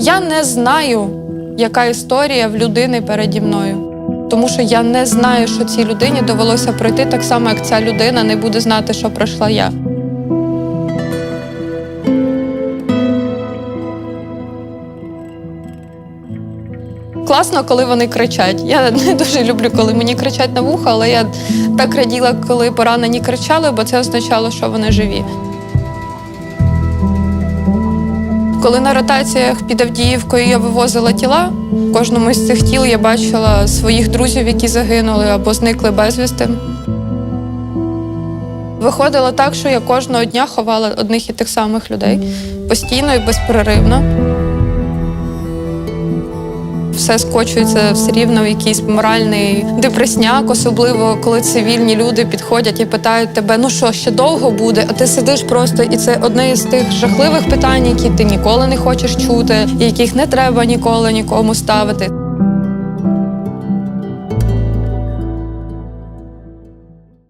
Я не знаю, яка історія в людини переді мною. Тому що я не знаю, що цій людині довелося пройти так само, як ця людина не буде знати, що пройшла я. Класно, коли вони кричать. Я не дуже люблю, коли мені кричать на вухо, але я так раділа, коли поранені кричали, бо це означало, що вони живі. Коли на ротаціях під Авдіївкою я вивозила тіла, в кожному з цих тіл я бачила своїх друзів, які загинули або зникли безвісти. Виходило так, що я кожного дня ховала одних і тих самих людей постійно і безперервно. Все скочується все рівно в якийсь моральний депресняк, особливо коли цивільні люди підходять і питають тебе: ну що, ще довго буде? А ти сидиш просто, і це одне із тих жахливих питань, які ти ніколи не хочеш чути, і яких не треба ніколи нікому ставити.